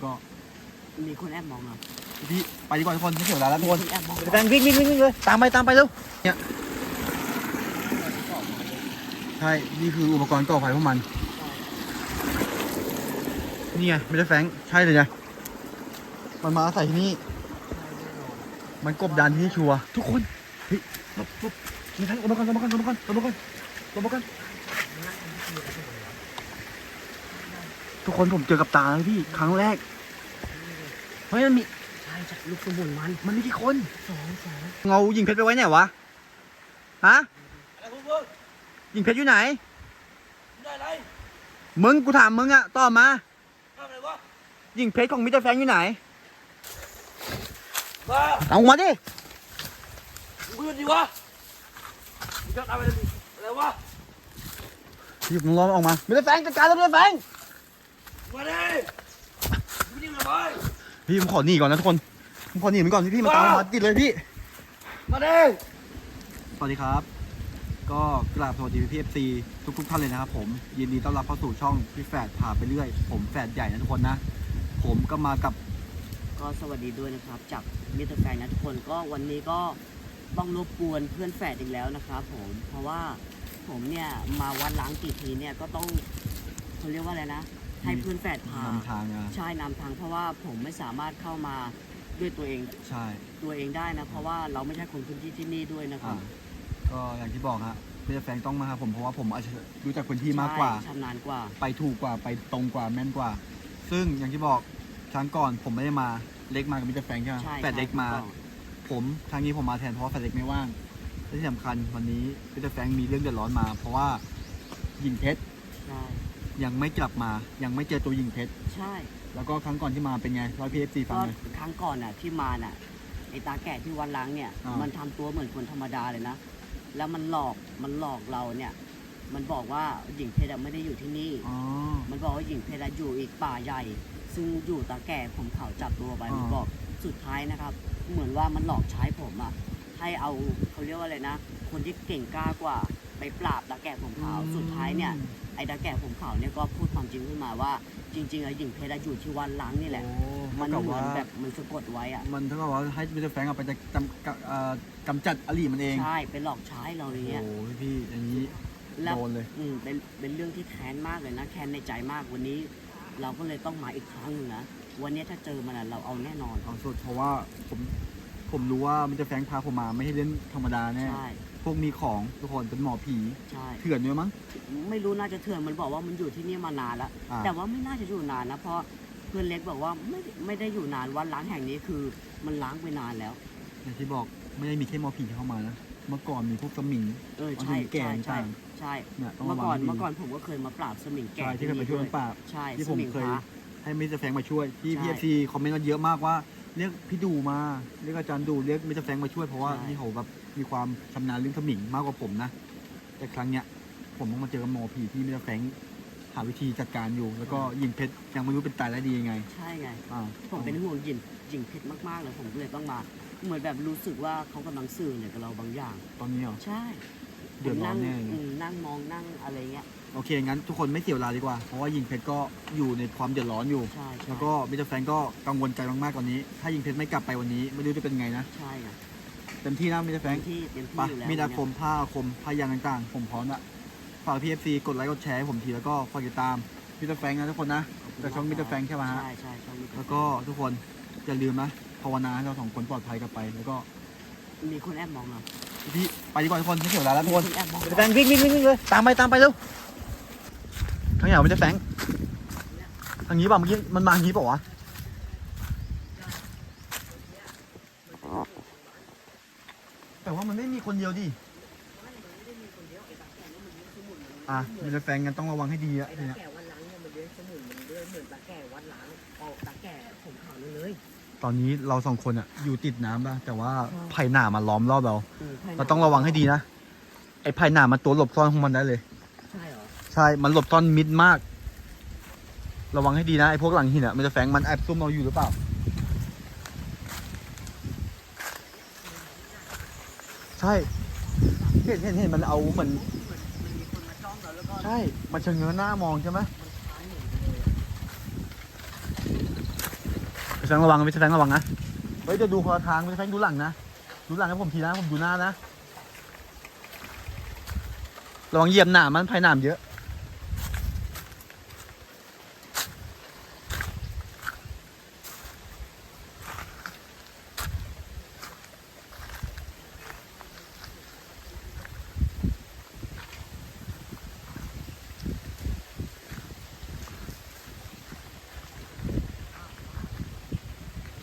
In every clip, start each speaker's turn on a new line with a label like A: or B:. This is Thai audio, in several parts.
A: แล้วก็
B: มีคนแอบมองเรา
A: พี่ไปดีกว่าทุกคนไม่เสียเวลาแล้วทุกคน
B: มีแอบมอง
A: แฟนวิ่งวิ่งวิ่งวิ่งเลยตามไปตามไปเร็วเนี่ยใช่นี่คืออุปกรณ์ก่อไฟพวกมันนี่ไงไม่ใช่แฟงใช่เลยไงมันมาอาศัยที่นี่ มันกบดานที่นี่ชัวร์ทุกคนเฮ้ยหลบหลบมีทั้งลงมาก่อนลงมาก่อนลงมาก่อนลงมาก่อนลงมาก่อน ทุกคนผมเจอกับตาแล้วพี่ ครั้งแรก เฮ้ยมันมี
B: ใช่จากลูกสมุนมัน
A: มันมีกี่คน
B: สองสอง
A: เงายิงเพชรไปไว้ไหนวะฮะ
C: อะไรพวกมึง
A: ยิงเพชรอยู่ไหน
C: ได้ไร
A: มึงกูถามมึงอะตอบมา
C: ทำอะไรวะ
A: ยิงเพชรของมิสเตอร์แฟรงค์อยู่ไหน
C: มา
A: เอามาดิ
C: มึงยืนดีวะมึงจะทำอะไรดิอะไรวะ
A: หยิบน้องล้อมออกมามิสเตอร์แฟรงค์จัดการเลยมิสเตอร์แฟรงค์
C: มาดิมึงยิงทำไม
A: พี่ผมขอหนีก่อนนะทุกคนผมขอหนีมันก่อนพี่พี่มาตามมาติดเลยพี่
C: มาดิ
A: สวัสดีครับ ก็กราบสวัสดีพี่เอฟซีทุกทุกๆท่านเลยนะครับผมยินดีต้อนรับเข้าสู่ช่องพี่แฝดพาไปเรื่อย ผมแฝดใหญ่นะทุกคนนะ ผมก็มากับ
B: ก็สวัสดีด้วยนะครับ จากมิสเตอร์แฟนนะทุกคนก็วันนี้ก็ต้องรบกวนเพื่อนแฝดอีกแล้วนะครับผมเพราะว่าผมเนี่ยมาวัดล้างกี่ทีเนี่ยก็ต้องเขาเรียกว่าอะไรนะ ให้เพื่อนแฝดพานำ
A: ทางอะ
B: ใช่นำทางเพราะว่าผมไม่สามารถเข้ามาด้วยตัวเอง
A: ใช่
B: ตัวเองได้นะ เพราะว่าเราไม่ใช่คนพื้นที่ที่นี่ด้วยนะครั
A: อ่า
B: บ
A: ก็อย่างที่บอกฮะมิสเตอร์แฟรงค์ต้องมาครับผมเพราะว่าผมอาจจะรู้จักพื้นที่มากกว่า
B: ใช่ชำนาญกว่า
A: ไปถูกกว่าไปตรงกว่าแม่นกว่า ซึ่งอย่างที่บอกครั้งก่อนผมไม่ได้มาเล็กมากับมิสเตอร์แฟรงค์ใช่ไหม
B: ใช่
A: แฟดเล็กมา
B: ถูต้อง
A: ผมครั้งนี้ผมมาแทนเพราะว่าแฟดเล็กไม่ว่างและที่สำคัญวันนี้มิสเตอร์แฟรงค์มีเรื่องเดือดร้อนมา เพราะว่ายิงเพชร
B: ใช่
A: ยังไม่กลับมายังไม่เจอตัวยิงเพชร
B: ใช่
A: แล้วก็ครั้งก่อนที่มาเป็นไงร้อยพีเอฟซีฟัง
B: ก็
A: เลย
B: ครั้งก่อนน่ะที่มาน่ะไอตาแก่ที่วัดล้างเนี่ย
A: อ่ามั
B: มันทำตัวเหมือนคนธรรมดาเลยนะ แล้วมันหลอกมันหลอกเราเนี่ย มันบอกว่าหญิงเพชรอะไม่ได้อยู่ที่นี่
A: อ๋อ
B: มันบอกว่าหญิงเพชรอะอยู่อีกป่าใหญ่ ซึ่งอยู่ตาแก่ผมเขาจับตัวไป
A: อ่ามั
B: มันบอกสุดท้ายนะครับ เหมือนว่ามันหลอกใช้ผมอะให้เอาเขาเรียกว่าอะไรนะ คนที่เก่งกล้ากว่า ไปปราบตาแก่ผมขาว สุดท้ายเนี่ยไอ้ตาแก่ผมขาวเนี่ยก็พูดความจริงขึ้นมาว่า จริงๆอะหญิงเพชรอะอยู่ที่วันล้างนี่แหละ
A: โอ้
B: มัน
A: เท่ากับ
B: เหมือ
A: ว่าน
B: แบบมันสะกดไว้อะ
A: มันเท่ากับว่าให้มิสเตอร์แฟรงค์เอาไปจะกำกำเอ่อกำจัดอลีมันเอง
B: ใช่เป็นหลอกใช้เราอย่างเงี้ย
A: โอ้ยพี่อย่างนี้
B: แล้ว
A: โดนเลย
B: อืมเป็นเป็นเรื่องที่แค้นมากเลยนะ แค้นในใจมากวันนี้ เราก็เลยต้องมาอีกครั้งหนึงนะ วันนี้ถ้าเจอมันอะเราเอาแน่นอน
A: เอาสุดเพราะว่าผมผมรู้ว่ามิสเตอร์แฟรงค์พาผมมาไม่ใช่เล่นธรรมดาแน่
B: ใช่
A: พวกมีของทุกคนเป็นหมอผี
B: ใช่
A: เถื่อนด้วยมั้ง
B: ไม่รู้น่าจะเถื่อนมันบอกว่ามันอยู่ที่นี่มานานแล้ว
A: อ่า
B: แต่ว่าไม่น่าจะอยู่นานนะเพราะเพื่อนเล็กบอกว่าไม่ไม่ได้อยู่นานวันล้างแห่งนี้คือมันล้างไปนานแล้ว
A: อย่างที่บอกไม่ได้มีแค่หมอผีที่เข้ามานะเมื่อก่อนมีพวกสมิง
B: เออ
A: เอา
B: ใช่
A: ถึงแก่
B: ใช่ใช่
A: ต่าง
B: ใช่
A: เนี่ยต้อง
B: เมื่
A: ระ
B: อ
A: วั
B: ก่อน
A: งให้ดี
B: เมื่อก่อนผมก็เคยมาปราบสมิงแก่
A: ใช่ที่เคยมาช่วย
B: ด้
A: ปราบ
B: ใช่
A: ที่
B: ส
A: ผม
B: มิง
A: เค
B: พ
A: ย
B: ระ
A: ให้มิสเตอร์แฟรงค์มาช่วยที่
B: ใช่
A: พีเอฟซีคอมเมนต์กันเยอะมากว่า เรียกพี่ดูมา เรียกอาจารย์ดู เรียกมิสเตอร์แฟรงค์มาช่วยเพราะว่า
B: ใช่
A: ที่เขาแบบมีความชำนาญเรื่องสมิงมากกว่าผมนะ แต่ครั้งเนี้ยผมต้องมาเจอกับหมอผีที่มิสเตอร์แฟรงค์หาวิธีจัดการอยู่ แล้วก็ยิงเพชรยังไม่รู้เป็นตายและดียังไง
B: ใช่ไง
A: อ่า
B: ผมเป็นห่วงหญิงหญิงเพชรมากๆเลยผมก็เลยต้องมา เหมือนแบบรู้สึกว่าเขากำลังสื่อเนี่ยกับเราบางอย่าง
A: ตอนนี้เหรอ
B: ใช่
A: เดือดร้อนแน่
B: ผม
A: เลย
B: อืมนั่งมองนั่งอะไรเงี้ย
A: โอเค งั้นทุกคนไม่เสียเวลาดีกว่า เพราะว่ายิงเพชรก็อยู่ในความเดือดร้อนอยู่
B: ใช่ใช่
A: แล้วก็มิสเตอร์แฟรงก์ก็กังวลใจมากๆตอนนี้ ถ้ายิงเพชรไม่กลับไปวันนี้ ไม่รู้จะเป็นไงนะ
B: ใช่ไง
A: เต็มที่นะมิสเตอร์แฟร
B: เต็
A: ง
B: ม
A: ก์
B: ที่เต็มที่
A: ไป
B: อยู่แล้ว
A: มีดาค
B: เนี่ย
A: มผ้าอาคมผ้ายันต่างๆ ผมพร้อมละฝากพีเอฟซีกดไลค์กดแชร์ให้ผมทีแล้วก็ฝากติดตามมิสเตอร์แฟรงก์นะทุกคนนะ จากช่องมิสเตอร์แฟรงค์ใช่ไหมฮะ
B: ใช่ใช่ช่องมิสเตอร์
A: แล้วก็ทุกคนอย่าลืมนะภาวนาให้เราสองคนปลอดภัยกลับไป แล้วก็
B: มีคนแอบมองเรา
A: พี่ไปดีกว่าทุกคนไม่เสียเวลาแล้วทุกคน
B: มีแอบมอง
A: มิสเตอร์แฟรงก์วิ่งวิ่งวิ่งวิ่งเลยตามไปตามไปเร็ว ทางไหนวะมิสเตอร์แฟรงก์ทางนี้เปล่าเมื่อกี้มันมาทางนี้เปล่าวะแต่ว่ามันไม่มีคนเดียวดิอะมิสเตอร์แฟรงก์กันต้องระวังให้ดีอะ
B: ไอ้
A: ที
B: ตา
A: เนี้ย
B: แก่วัดล้างเนี่ยมันเลี้ยงสมุนมันเลี้ยงเหมือนตาแก่วัดล้างออกตาแก่ผมขาวเลยเลย
A: ตอนนี้เราสองคนอะอยู่ติดน้ำนะแต่ว่า
B: ใช่
A: ไผ่หนามาล้อมรอบเรา
B: อืมใช่
A: เราต้องระวังให้ดีนะ ไอ้ไผ่หนามันตัวหลบซ่อนของมันได้เลย
B: ใช่เหรอ
A: ใช่มันหลบซ่อนมิดมาก ระวังให้ดีนะไอ้พวกหลังหินอะมันจะแฝงมันแอบซุ่มเราอยู่หรือเปล่าใช่เห็นเห็นเห็นมันเอาเหมือนใช่มันชะเง้อหน้ามองใช่ไหม
B: มันคล้ายเหมือนกันเลยอะ
A: แฟงระวังพี่แฟงระวังนะเฮ้ยเดี๋ยวดูคนละทางพี่แฟงดูหลังนะดูหลังให้ผมทีนะผมดูหน้านะระวังเหยียบหนามมันภายหนามเยอะ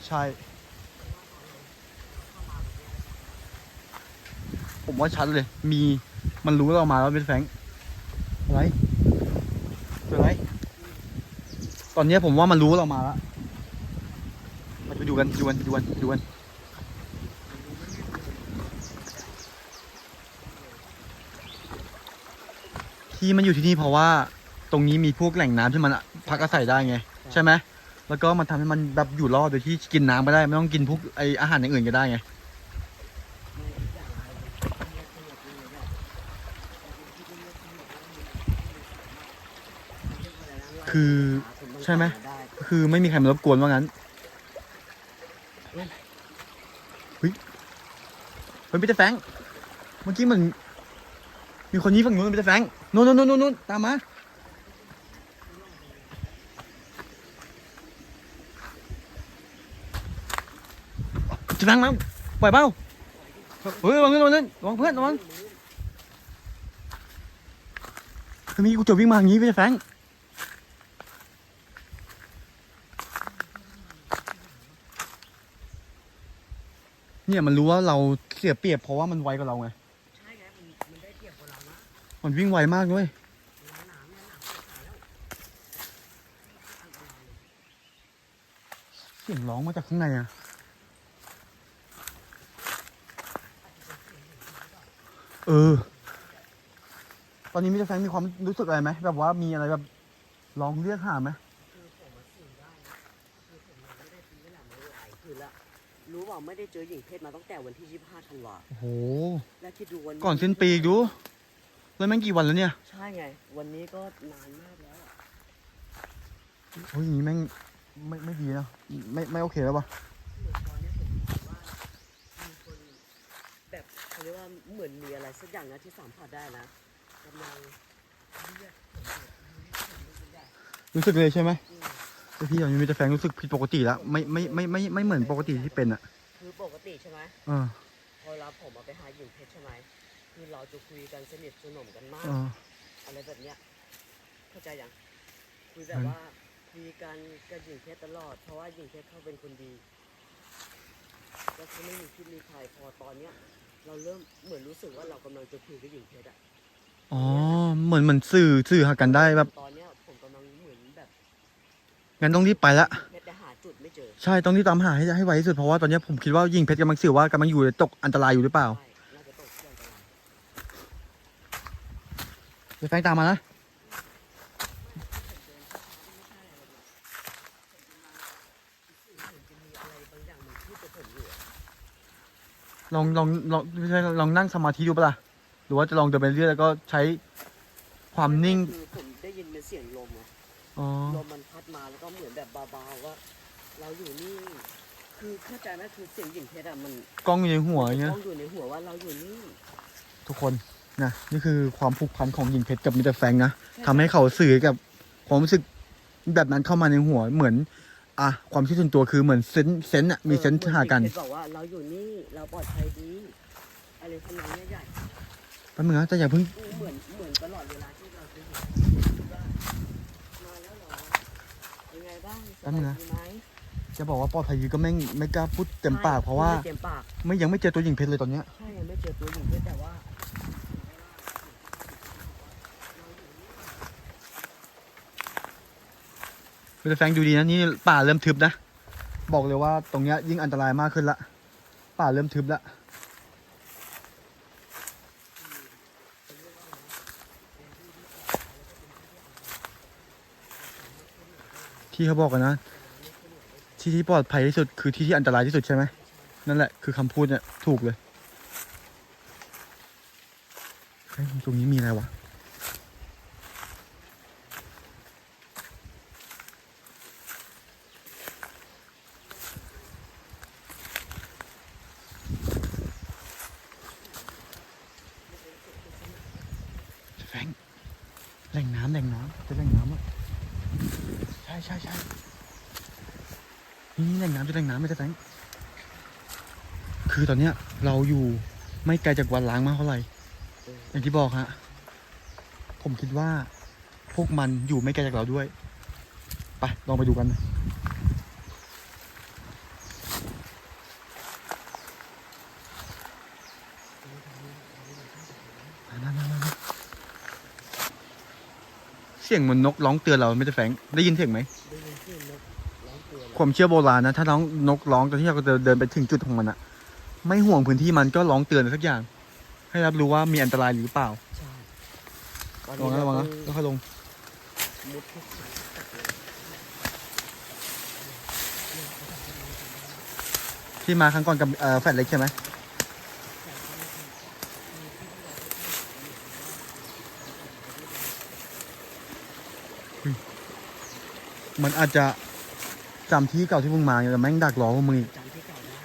A: ใช่ ผมว่าชัดเลย มีมันรู้เรามาแล้วเป็นแฟงอะไรเจออะไรตอนนี้ผมว่ามันรู้เรามาแล้วมาไปดูกันดูกันดูกันดูกันที่มันอยู่ที่นี่เพราะว่าตรงนี้มีพวกแหล่งน้ำที่มันพักอาศัยได้ไง ใช่ไหม แล้วก็มันทำให้มันแบบอยู่รอดโดยที่กินน้ำไม่ได้ไม่ต้องกินพวกไออาหารอย่างอื่นก็ได้ไงคือใช่ไหมคือไม่มีใครมารบกวนว่างั้นเฮ้ยเฮ้ยพีเตอร์แฟงเมื่อกี้มันมีคนยี่ฝั่งนู้นพีเตอร์แฟงนู้นนู้นนู้นนู้นตามมา จะนั่งมั้งปล่อยเป้าเฮ้ยระวังนิดระวังนิดระวังเพื่อนระวังเฮ้ยมีกูจะวิ่งมาอย่างนี้พี่แฟงเนี่ยมันรู้ว่าเราเสียเปรียบเพราะว่ามันไวกว่าเราไง
B: ใช่ไงมันมันได้เปรียบกว่าเรานะ
A: มันวิ่งไวมากด้วย
B: เนี่ยหนักกว่าขาแล้ว
A: เสียงร้องมาจากข้างในอะ เออ ตอนนี้มิสเตอร์แฟรงค์มีความรู้สึกอะไรไหมแบบว่ามีอะไรแบบร้องเรียกหาไหม
B: คือผมมาสื่อได้นะคือผมยังไม่ได้ซื้อเวลามาหลายคืนละรู้ว่าไม่ได้เจอหญิงเพศมาตั้งแต่วันที่ 25ธันวา
A: โอ้โห
B: และคิดดูวัน
A: ก่อนสิ้นปีอีกดู แล้วแม่งกี่วันแล้วเนี่ย
B: ใช่ไง วันนี้ก็นานมากแล้วอะ
A: โอ้ยอย่างนี้แม่งไม่ไม่ดีนะไม่ไม่โอเคแล้วปะ
B: เหมือนตอนนี้ผมรู้สึกว่ามีคนแบบ เขาเรียกว่าเหมือนมีอะไรสักอย่างนะที่สัมผัสได้นะกำลังเรียกผมอยู่ผมรู้สึกได้
A: รู้สึกเลยใช่ไหม
B: อืม
A: แต่พี่ตอนนี้มิสเตอร์แฟรงค์รู้สึกผิดปกติแล้วไม่ไม่ไม่ไม่ไม่เหมือนปกติที่เป็นอะ
B: คือปกติใช่ไหม
A: เออ
B: พอเราผมมาไปหาหญิงเพชรใช่ไหมคือเราจะคุยกันสนิทสนมกันมาก
A: เออ
B: อะไรแบบเนี้ยเข้าใจยังคุยแบบว่าคุยกันกับหญิงเพชรตลอด เพราะว่าหญิงเพชรเขาเป็นคนดีแล้วเขาไม่มีพิษมีภัยพอตอนเนี้ย เราเริ่มเหมือนรู้สึกว่าเรากำลังจะคุยกับหญิงเพชรอะ
A: อ๋อ เหมือนเหมือนสื่อสื่อหากันได้แบบ
B: ตอนเนี้ยผมกำลังเหมือนแบบ
A: งั้นต้องรีบไปละ
B: เพชรแต่หาจุดไม่เจอ
A: ใช่ ต้องรีบตามหาให้ให้ไวที่สุด เพราะว่าตอนนี้ผมคิดว่ายิงเพชรกำลังสื่อว่ากำลังอยู่ในตกอันตรายอยู่หรือเปล่า
B: ใช่น่าจะตกเชื่อมกัน
A: เดี๋ยวแฟรงค์ตามมานะ
B: มีอะไรบางอย่างมันพูดกับผมอยู่อะ
A: ลองลองลองไม่ใช่ลองนั่งสมาธิดูปะล่ะหรือว่าจะลองเดินไปเรื่อยแล้วก็ใช้ความนิ่ง
B: คือผมได้ยินเป็นเสียงลมอะ
A: อ๋อ
B: ลมมันพัดมาแล้วก็เหมือนแบบเบาๆว่า เราอยู่นี่ คือเข้าใจไหมคือเสียงหญิงเพชรอะมัน
A: กล้องอยู่ในหัวอย่างเงี้ย
B: ต้องอยู่ในหัวว่าเราอยู่นี่
A: ทุกคนนะนี่คือความผูกพันของหญิงเพชรกับมิสเตอร์แฟรงค์นะทำให้เขาสื่อกับความรู้สึกแบบนั้นเข้ามาในหัวเหมือน อะความคิดส่วนตัวคือเหมือนเซนส์เซนส์อะมีเซนส์หากัน
B: หญิงเพชรบอกว่าเราอยู่นี่เราปลอดภัยดีอะไรทำนองเนี้ยใหญ่
A: แป๊บนึงนะแต่อย่าเพิ่ง
B: เหมือนเหมือนตลอดเวลาที่เราจะอยู่ว่ามาแล้วเหรอยังไงบ้างสบายดีไหม
A: จะบอกว่าปลอดภัยดีก็ไม่ไม่กล้าพูดเต็มปากเพราะว่า
B: เต็มปาก
A: ไม่ยังไม่เจอตัวหญิงเพชรเลยตอนเนี้ย
B: ใช่ยังไม่เจอตัวหญิงเพชรแต่ว่า
A: เร์แฟงดูดีนะนี่ป่าเริ่มทึบนะ บอกเลยว่าตรงเนี้ยยิ่งอันตรายมากขึ้นละ ป่าเริ่มทึบละที่เขาบอกกันนะ ที่ที่ปลอดภัยที่สุดคือที่ที่อันตรายที่สุดใช่ไหมนั่นแหละคือคำพูดเนี่ยถูกเลยตรงนี้มีอะไรวะำแหล่งน้ำเป็นแหล่งน้ำอะใช่ใช่ใช่นี่แหล่งน้ำจะแหล่งน้ำไม่ได้แฟง คือตอนเนี้ยเราอยู่ไม่ไกลจากวัดล้างมากเท่าไหร่อย่างที่บอกฮะผมคิดว่าพวกมันอยู่ไม่ไกลจากเราด้วยไปลองไปดูกันนะมามามามาเสียงเหมันนกร้องเตือนเราไม่ได้แฝงได้ยินเสียงไหม
B: ได้ยินเสียงนกร้องเตือน
A: ความเชื่อโบราณนะ ถ้าน้องนกร้องตอนที่เราเดินเดินไปถึงจุดของมันอะ ไม่ห่วงพื้นที่มันก็ร้องเตือนอะไรสักอย่าง ให้รับรู้ว่ามีอันตรายหรือเปล่า
B: ใช่ตอน
A: ระวั
B: นี้
A: งนะระวังนะ
B: เรา
A: แล้วค่อยลง
B: มุดทุกชั้นตัดเลย
A: ที่มาครั้งก่อนกับเอ่อแฟลตเล็กใช่ไหมอุ๊ยมันอาจจะจำที่เก่าที่มึงมาอยู่แต่แม่งดักรอพวกมึงอีก
B: จำที่เก่าได้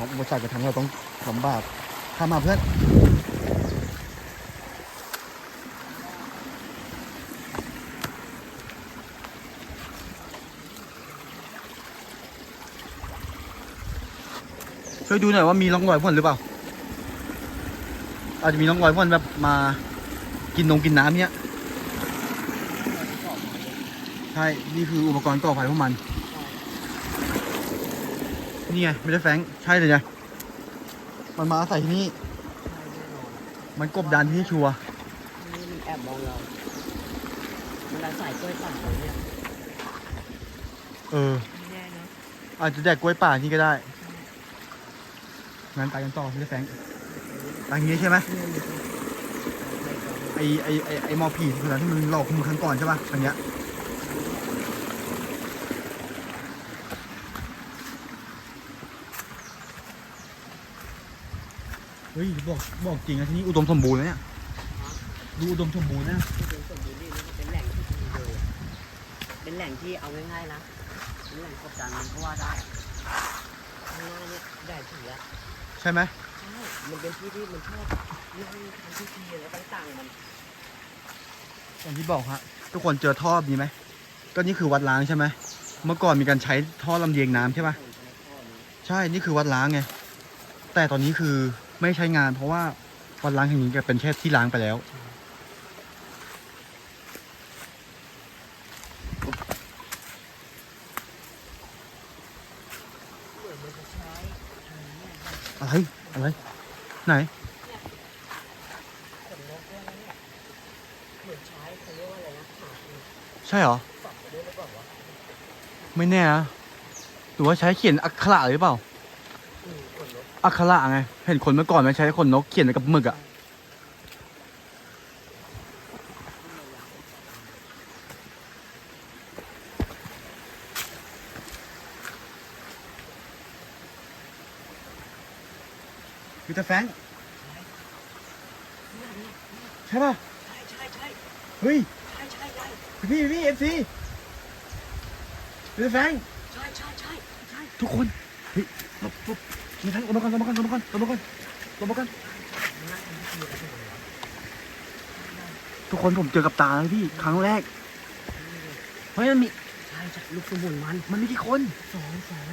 A: ของอุปสรรคจะทำให้เราต้องลำบากข้ามาเพื่อนช่วยดูหน่อยว่ามีร่องรอยพ่นหรือเปล่า อาจจะมีร่องรอยพ่นแบบมากินนงกินน้ำเนี้ย ใช่ นี่คืออุปกรณ์ก่อไฟพวกมัน นี่ไงไม่ได้แฟงใช่เลยไงมันมาอาศัยที่นี่
B: ใช่แน่นอน
A: มันกบดานที่นี่ชัวร์
B: นี่มันแอบมองเรามันอาศัยกล้วยป่าเราเนี่ย
A: เออ
B: ไม่แน่นะ
A: อาจจะแดกกล้วยป่าที่ก็ได้งั้นไปกันต่อไม่ได้แฟงทางนี้ใช่ไหมไอไอไอไอหมอผีคนนั้นที่มันหลอกมึงครั้งก่อนใช่ปะทางเนี้ย ฮ้ยบอกบอกจริงนะที่นี่อุดมสมบูรณ์เลยเนี่ยดูอุดมสมบูรณ์นะ
B: ที่เป็นสมบูรณ์นี่มันเป็นแหล่งที่ดีเลยอะเป็นแหล่งที่เอาง่ายๆนะเป็นแหล่งกบดานมันก็ว่าได้อะข้างหน้าเนี่ยใหญ่ถึงแล้ว
A: ใช่ไหม
B: ใช่มันเป็นที่ที่มันชอบนั่งทำพิธีอะไรต่างๆมัน
A: อย่างที่บอกฮะทุกคนเจอท่อแบบนี้ไหมก็นี่คือวัดล้างใช่ไหมเมื่อก่อนมีการใช้ท่อลำเลียงน้ำใช่ปะใช่นี่คือวัดล้างไงแต่ตอนนี้คือ ไม่ใช้งาน เพราะว่าวัดล้างแห่งนี้ก็เป็นแค่ที่ล้างไปแล้ว
B: อะ
A: ไร อะไร ไหน
B: ใช่หาคือ
A: ใช่เหรอ
B: ไม่
A: แน่นะหรือว่าใช้เขียนอักขระหรือเปล่า อักขระไง เห็นคนเมื่อก่อนมันใช้ขนนกเขียนกับหมึกอะพีเตอร์แฟรงค์ใช่ป่ะ
B: ใช่ใช่ใช่
A: เฮ้ย
B: ใช่ใช่ใช่
A: พี่พี่เอฟซีพีเตอร์แฟรงค์
B: ใช่ใช่ใช่ใช่
A: ทุกคนเฮ้ยหลบหลบ มีทั้งลงมาก่อนลงมาก่อนลงมาก่อนลงมาก่อนลงมาก่อน
B: นั่งทำพิธีอะไรกันอยู่วะ
A: ทุกคนผมเจอกับตาเลยพี่ครั้งแรกเฮ้ยมันมี
B: ใช่ใช่ลูกสมุนมัน
A: มันมีกี่คน
B: สองสอง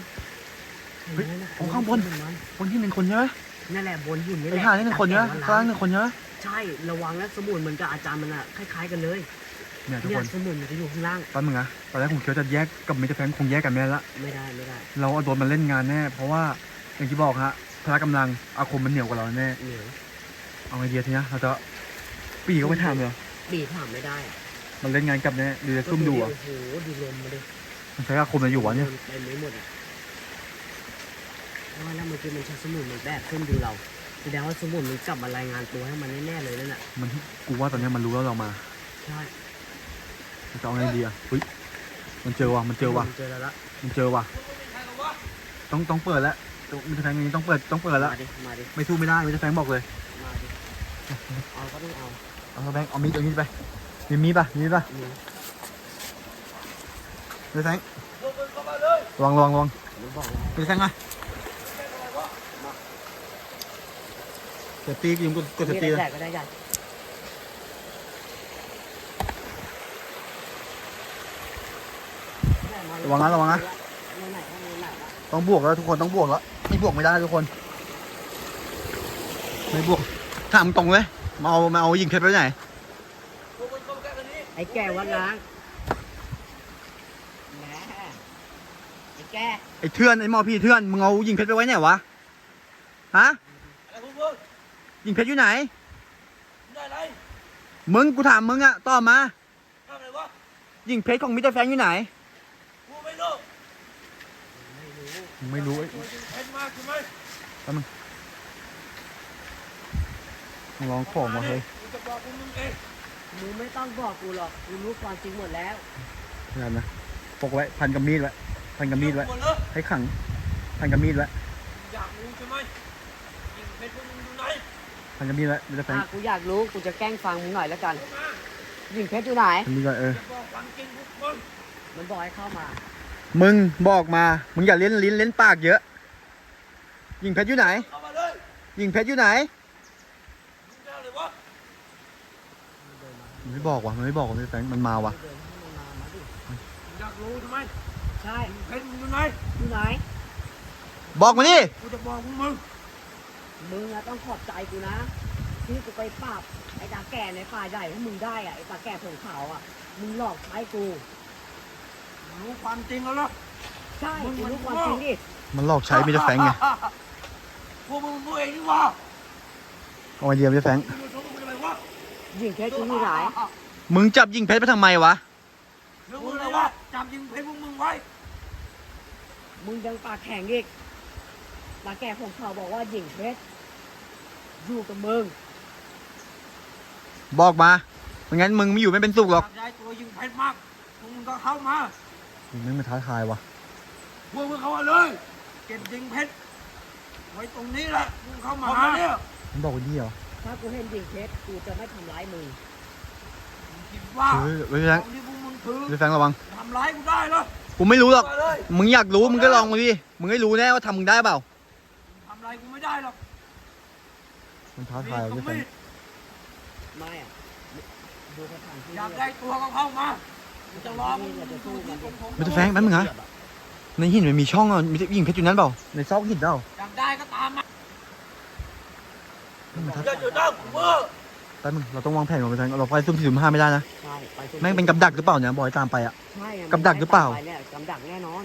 A: เฮ้ย
B: ห็นไหมะ
A: ของข้างบน
B: ลูกสมุมัน
A: คนที่หนึ่งคนใช่ไหม
B: นั่นแหละบนหินนี่แห
A: ไอ้
B: ละ
A: ห่านี่หนึ่งคนใช่ไหม
B: แต่
A: ข้างล่างหนึ่งคนใช่ไหม
B: ใช่ระวังนะสมุนมันกับอาจารย์มันอะคล้าย ๆกันเลย
A: เนี่ยทุก
B: เนี่
A: ค
B: ย
A: น
B: สมุนมันจะอยู่ข้างล่าง
A: แป๊บนึงนะตอนแรกผมคิดว่าจะแยกกับมิสเตอร์แฟรงค์คงแยกกันไม่ได้ละ
B: ไม่ได้ไม่ได้
A: เราเอาโดนมันเล่นงานแน่เพราะว่า อย่างที่บอกฮะพละกำลังอาคมมันเหนียวกว่าเราแน่
B: เหนียว
A: เอาไงดีอะทีนะเราจะปีก็ไม่ทำเลย
B: บีบถามไม่ได้อะ
A: มันเล่นงานกลับแน่ดูจะซุ่มดูอะ
B: โอ้โหดูลมมาดิ
A: มันใช้อาคมอะไรอยู่วะเนี่ย
B: เต็มไปหมดอะว่าแล้วเมื่อกี้มันใช้สมุนมันแบบซุ่มดูเราแสดงว่าสมุนมันกลับมารายงานตัวให้มันแน่ๆเลยนั่นแหละ
A: มันกูว่าตอนเนี้ยมันรู้แล้วเรามา
B: ใช่
A: จะเอาไงดีอะเฮ้ยมันเจอว่ะมันเจอว่ะ
B: เจอแล้วละ
A: มันเจอว่ะต้องต้องเปิดแล้ว มิสเตอร์แฟรงค์นี้ต้องเปิดต้องเปิดแล้ว
B: มาดิ มาดิ
A: ไม่สู้ไม่ได้มิสเตอร์แฟรงค์บอกเลย
B: มาดิ เอาก็ต้องเอา
A: เอาแบงค์เอามีดเอามีดไป มีมีดป่ะมีมีดป่ะ
B: นี่
A: มิสเตอร์แฟรงค์ระวังระวังระวัง
B: ผมบอกแล้ว
A: มิสเตอร์แฟรงค์มาซฟตี้ยิงกดกดเซฟตี้
B: มี
A: เล
B: อะไร
A: ย
B: ก็ได้ใหญ่
A: ระวังนะระวังนะ
B: ไหนๆก็ไหนๆละ
A: ต้องบวกแล้วทุกคนต้องบวกแล้ว ไม่บวกไม่ได้ทุกคน ไม่บวกถามตรงเลยมาเอามาเอายิงเพชรไว้ไหน
C: พวกมึงเข้ามาใกล้กันนี้
B: ไอ้แก่วัดล้างแหมไอ้แก่
A: ไอ้เทือนไอ้หมอพี่เทือนมึงเอายิงเพชรไปไว้ไหนวะฮะ
C: อะไรพวกมึง
A: ยิงเพชรอยู่ไหน
C: ได้ไร
A: มึงกูถามมึงอะตอบมา
C: ทำอะไรวะ
A: ยิงเพชรของมิสเตอร์แฟรงค์อยู่ไหน
C: กูไม่รู้
A: มึง ไม่รู้ไอ้
C: กูยิงเพชรมากใช่ไหม
A: มึงลองของมาเฮ้ย
C: กูจะบอกพวกมึงเอง
B: มึงไม่ต้องบอกกูหรอกกูรู้ความจริงหมดแล้ว
A: พยายามนะปกไว้พันกับมีดไว้พันกับมีดไว้
C: หมดเลย
A: ให้ขัง พันกับมีดไว้
C: อยากรู้ใช่ไหมยิงเพชรพวกมึงอยู่ไหน
A: พันกับมีดไว้มิสเตอร์แฟรง
B: อะ
A: ค์
B: กูอยากรู้กูจะแกล้งฟังมึงหน่อยแล้วกัน
C: เข้ามา
B: ยิงเพชรอยู่ไหน
A: พันมีดไว้เออ
C: จะบอกความจริงพวกมึง
B: มันบอกให้เข้ามา
A: มึงบอกมา มึงอย่าเล่นลิ้นเล่นปากเยอะ ยิงเพชรอยู่ไหน
C: เข้ามาเลย
A: ยิงเพชรอยู่ไหน
C: มึงจะเอาอะไรวะ
A: มันไม่บอกว่ะมันไม่บอกว่ะมิสเตอร์แฟรงค์มันมาว่ะ
B: เดินให้มันมามาดิ
C: มึงอยากรู้ใช่ไหม
B: ใช่
C: ยิงเพชรมึงอยู่ไหน
B: อยู่ไหน
A: บอกมาดิ
C: กูจะบอกพวกมึง
B: มึงอะต้องขอบใจกูนะ ที่กูไปปราบไอ้ตาแก่ในป่าใหญ่ให้มึงได้อะไอ้ตาแก่ผมขาวอะมึงหลอกใช้กู
C: รู้ความจริงแล้วเหรอ
B: ใช่
C: มึง
B: กู
C: มัน
B: รู้ความจริงดิ
A: มันหลอกใช้มิสเตอร์แฟรงค์ไง
C: พวกมึงรู้เองดีกว่า
A: เอาไอเดียมิสเตอร์แฟรงค์
C: มึงจะชกมึงจะไปวะ
B: ยิงเพชรกูอยู่ไหน
A: มึงจับยิงเพชรไปทำไมวะ
C: เรื่องมึงอะไรวะจับยิงเพชรพวกมึงไว้
B: มึงยังปากแข็งอีกตาแก่ผมขาวบอกว่ายิงเพชรอยู่กับมึง
A: บอกมาไม่งั้นมึงไม่อยู่ไม่เป็นสุขหรอก
C: จับย้ายตัวยิงเพชรมากพวกมึงก็เข้ามา
A: มึง ไม่มาท้าทายว่ะ
C: พวกมึงเข้ามาเลย เก็บยิงเพชรไว้ตรงนี้แหละมึงเข้ามาหาเนี่ย
A: มันบอกว่าดีเหรอ
B: ถ้ากูเห็นยิงเพชรกูจะไม่ทำร้ายมึง
C: มึงคิดว่า
A: เฮ้ยมิสเตอร์แฟรงค์
C: ของที่พวกมึงถือ
A: มิสเตอร์แฟรงค์ระวัง
C: ทำร้ายกูได้เหรอ
A: กูไม่รู้หรอก
C: มาเลย
A: มึงอยากรู้มึงก็ลองมาดิมึงไม่รู้แน่ว่าทำมึงได้เปล่า
C: ทำร้ายกูไม่ได้หรอก
A: มันท้า
C: มี
A: ทาย
C: ด
A: ว่ะ
C: กั
A: มิ
C: บ
A: สเตอร์แฟร
C: มี
A: ง
C: ด
A: ค์
B: ไม่อะดูสถานที่
C: อยากได้ตัวก็เข้ามา กูจะรอมึง
B: เราจะสู้มันดิ
A: มิสเตอร์แฟรงค์แป๊บนึงนะในหินมันมีช่องอะมียิงเพชรอยู่นั้นเปล่าในซอกหินเปล่า
C: อยากได้ก็ตามมา
A: มันท้า
C: อย่าจุดด้ามกูมือ
A: แป๊บนึงเราต้องวางแผนก่อนมิสเตอร์แฟรงค์เราไปซุ่มสี่ซุ่มห้าไม่ได้นะ
B: ใช่ไปสู้
A: แม่งเป็นกับดักหรือเปล่าเนี่ยบอยตามไปอะ
B: ใช่ไง
A: กับดักหรือเปล่า
B: ไปเนี่ยกับดักแน่นอน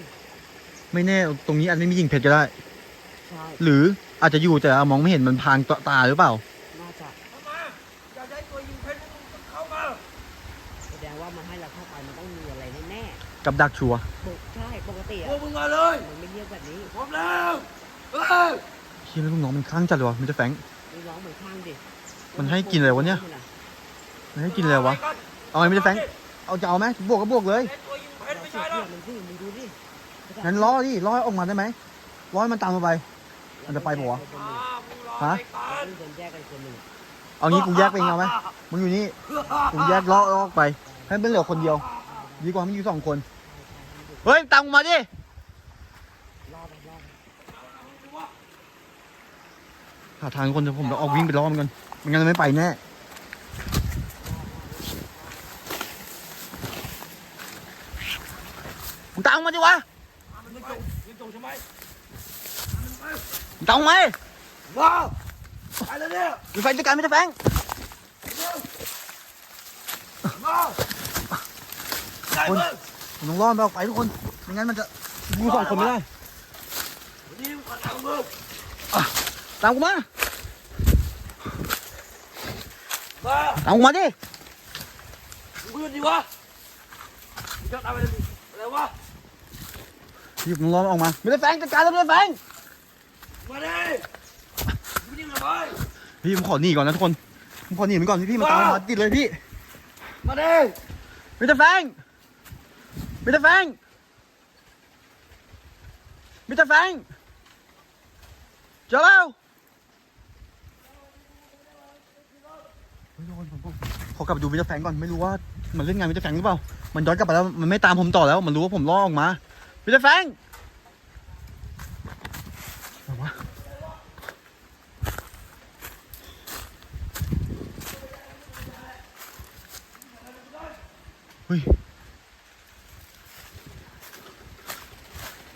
A: ไม่แน่ตรงนี้อาจจะไม่มียิงเพชรก็ได้
B: ใช่
A: หรืออาจจะอยู่แต่มองไม่เห็นมันพรางตาหรือเปล่า
C: กั
A: บดักชัวร์
B: ๆปกใช่ปกติ
C: พ
B: อะ
C: วกมึงมาเลย
B: มันไม่เรียกแบบนี้
C: พร้อมแล้วเอ้ย
A: เฮียแล้วลูกน้องมันคลั่งจัดเลยวะมิสเตอร์แฟรงค์
B: นี่ร้องเหมือนข้างดิ
A: มันให้กินอะไรวะเนี่ย มันให้กินอะไรวะ เอาไงมิสเตอร์แฟรงค์เอาจะเอาไหมบวกก็บวกเลย
C: ไอ้ตัวยิงเพชรไม่
B: เสีย
C: ใช่หร
B: เพื่
C: อ
B: อนมันสิมึงดูดิ
A: งั้นล้อดิล้อให้ออกมาได้ไหมล้อให้มันตามมาไป มันจะไปปะวะ
C: อ่ามึงรอ
A: ฮะ
C: ไอ้การ
B: มึงโดนแยกกันคนหนึ่ง
A: เอางี้กูแยกไปเองเอาไหมมึงอยู่นี่กูแยกล้อออกไป ให้เป็นเหลือคนเดียว ดีกว่ามันอยู่สองคน เฮ้ยตามกูมาดิ
B: รอไปรอไป
A: หาทางคนเดี๋ยวผมจะออกวิ่งไปล้อมันกันไม่งั้นมันไม่ไปแน่มึงตามกูมาดิวะ
C: อ่ามันยังจงยังจงใช่ไหมมันไป
A: มึงตามกูมาดิ
C: ว้าวไปแล้วเนี่ย
A: มีไฟด้วยกันไม่ได้แฟง
C: ว้าว ได้
A: คนผมต้องล้อมันไปออกไปทุกคนไม่งั้นมันจะกูสองคนไม่ได้ตามกูมาตามกูมาดิ
C: มึงพูดดีวะมึงจะทำอะไรอะไรวะ
A: พี่ผมล้อมันออกมา ไม่ได้แฟงจัดการแล้วไม่ได้แฟง
C: มาดิมึงยิงอะไร
A: พี่ผมขอหนีก่อนนะทุกคนผมขอหนีมันก่อนพี่พี่มาตามมาติดเลยพี่
C: มาดิ
A: มิสเตอร์แฟง มิสเตอร์แฟงมิสเตอร์แฟงเจอแล้วขอกลับดูมิสเตอร์แฟงก่อนไม่รู้ว่ามันเล่นงานมิสเตอร์แฟงหรือเปล่า มันย้อนกลับไปแล้วมันไม่ตามผมต่อแล้ว มันรู้ว่าผมล่อออกมามิสเตอร์แฟงเฮ้ย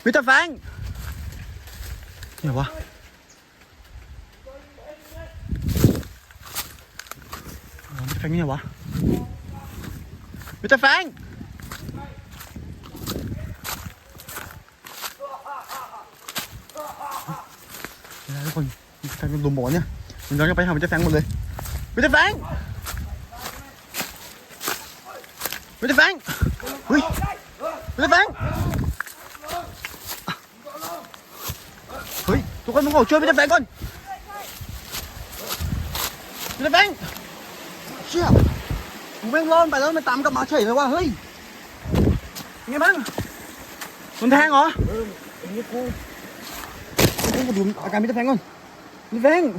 A: มิสเตอร์แฟงเนี่ยวะมิสเตอร์แฟงเนี่ยวะมิสเตอร์แฟงค์เดี๋ยวนะทุกคนมิสเตอร์แฟงค์เป็นลุมบอกเนี่ยมันย้อนกลับไปหามิสเตอร์แฟงหมดเลยมิสเตอร์แฟงมิสเตอร์แฟงเฮ้ยมิสเตอร์แฟง ค์เฮ้ยทุกคนมาขอช่วยมิสเตอร์แฟรงค์ก่อนมิสเตอร์แฟรงค์เชี่ยกูแม่งร้อนไปแล้วมันตามกลับมาเฉยเลยว่ะเฮ้ยเป็นไงบ้างโดนแทงเหรอ
B: เออไอ้นี่กู
A: เดี๋ยวกูดูอาการมิสเตอร์แฟรงค์ก่อนมิสเตอร์แฟรงค์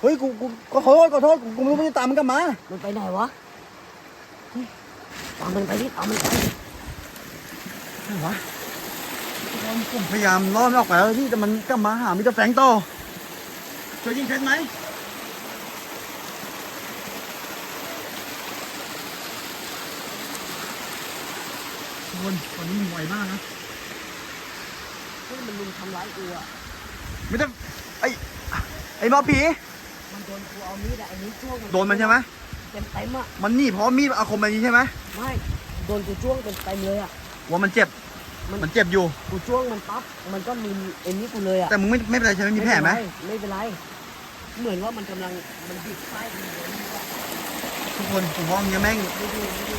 A: เฮ้ยกูกูขอโทษขอโทษกูกูไม่รู้มันจะตามมันกลับมา
B: มันไปไหนวะเฮ้ยตามมันไปดิตามมันไป
A: ไหนวะ ผมพยายามล่อมันออกไปแล้วพี่แต่มันกลับมาหามิสเตอร์แฟรงค์ต่อช่วยยิงเพชรไหมทุกคนตอนนี้มันไวมากนะ
B: เฮ้ยมันลุมทำร้ายกูอะ
A: มิสเตอร์ไอ้ไอ้หมอผี
B: มันโดนกูเอามีดอะไอ้นี้จ้วง
A: โดนมันใช่ไหม
B: เต็มเต็มๆอะ
A: มันหนีเพราะมีดอาคมแบบนี้ใช่ไหม
B: ไม่ โดนกูจ้วงเต็มเต็มๆเลยอะ
A: ว่ามันเจ็บ มันเจ็บอยู่
B: กูจ้วงมันปั๊บมันก็ลุมไอ้นี้กูเลยอะ
A: แต่มึงไม่ไม่เป็นไรใช่ไหมมีแผลไหม
B: ไม่เป็นไรไม่เป็นไรเหมือนว่ามันกำลังมันบิดไส้กูเลยนี่ว่ะ
A: ทุกคนผมว่ามันยังแม่ง
B: ไม่ดูไม่ดู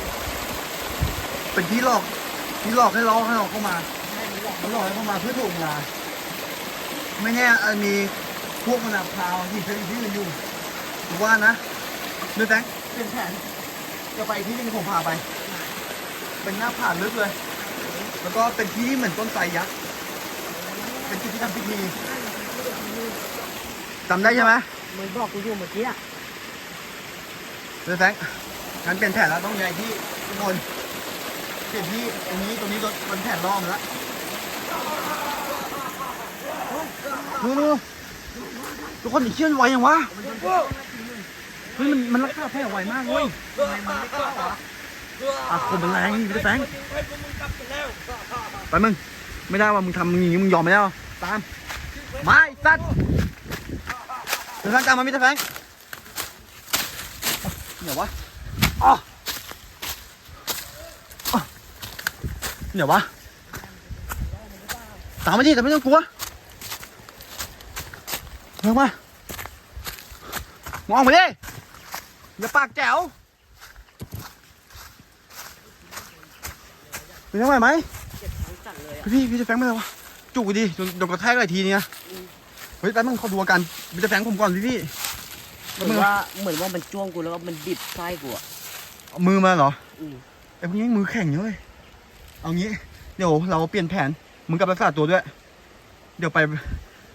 A: เป็นที่หลอกที่หลอกให้เราให้เราเข้ามา
B: ไม่ดูหรอก
A: มันหลอกให้เข้ามาเพื่อถูกเวลาไม่แน่อาจมีพวกมันอะพาวที่เป็นที่อื่นอยู่ผมว่านะเนื้อแตงเป็นแผนจะไปที่ที่ผมพาไป เป็นหน้าผาลึกเลย แล้วก็เป็นที่เหมือนต้นไทรยักษ์ เป็นที่ที่ทำพิธีจำได้ใช่ไหม
B: เหมือนบอกกูอยู่เมื่อกี้อะ
A: เนื้อแตงงั้นเปลี่ยนแผนแล้วต้องย้ายที่ทุกคนเปลี่ยนที่ตรงนี้ตรงนี้โดนมันแผนล้อมแล้วดูดูทุกคนอีกเชื่อนไวยังวะเฮ้ยมันมันรักษาแผลไวมากเว้ยอาคมมันแรงนี่พี่แฟง
C: เพชร พวกมึงกลับกันแล้ว
A: ไปมึง ไม่ได้ว่ามึงทำมึงอย่างนี้มึงยอมไม่ได้หรอตามมาไอ้สัตว์พี่แฟงตามมาพี่แฟงเดี๋ยววะอ๋ออ๋อเดี๋ยววะตามมาดิแต่ไม่ต้องกลัวเร็วมามองมาดิอย่าปากแจ๋ว เป็นยังไงไหม
B: เจ็บทั้งจัดเลยอะ
A: พี่พี่จะแฟงไม่เลยวะจุกดิโดนโดนกระแทกอะไรทีเนี้ยเฮ้ยแป๊บนึงขอดูอาการพี่จะแฟงผมก่อนพี่พี่
B: เหมือนว่าเหมือนว่ามันจ้วงกูแล้วก็มันบิดไส้กูอะ
A: เอามือมาเหรอ
B: อืม
A: ไอ้พวกนี้มือแข็งเยอะเลยเอางี้ เดี๋ยวเราเปลี่ยนแผนมึงกลับไปรักษาตัวด้วย เดี๋ยวไป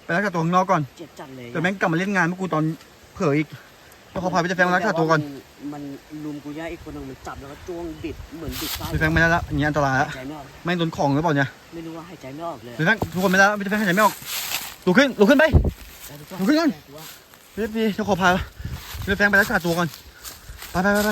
A: ไปรักษาตัวข้างนอกก่อน
B: เจ็บจัดเลย
A: เดี๋ยวแม่งกลับมาเล่นงานเมื่อกูตอนเผลออีก แล้วเขาพาพี่จะแฟงมารักษาตัวก่อน
B: มันลุมกูย่าอีกคนหนึงมันจับแล้วก็จ้วงบิดเหมือนบิดไส้
A: พี่แฟงไม่ได้ละอย่างเงี้ยอันตรายละ
B: หายใจไม่ออก
A: แม่งโดนของหรือเปล่าเนี่ย
B: ไม่รู้ว่าหายใจไม่ออกเลย
A: พี่แฟงทุกคนไม่ได้ละพี่จะแฟงหายใจไม่ออกลุกขึ้นลุกขึ้นไป
B: แต่ทุก
A: ลุกขึ้นก่อน
B: แต่ว่า
A: พี่พี่เจ้าขอพาพี่จะแฟงไปรักษาตัวก่อนไปไปไปไป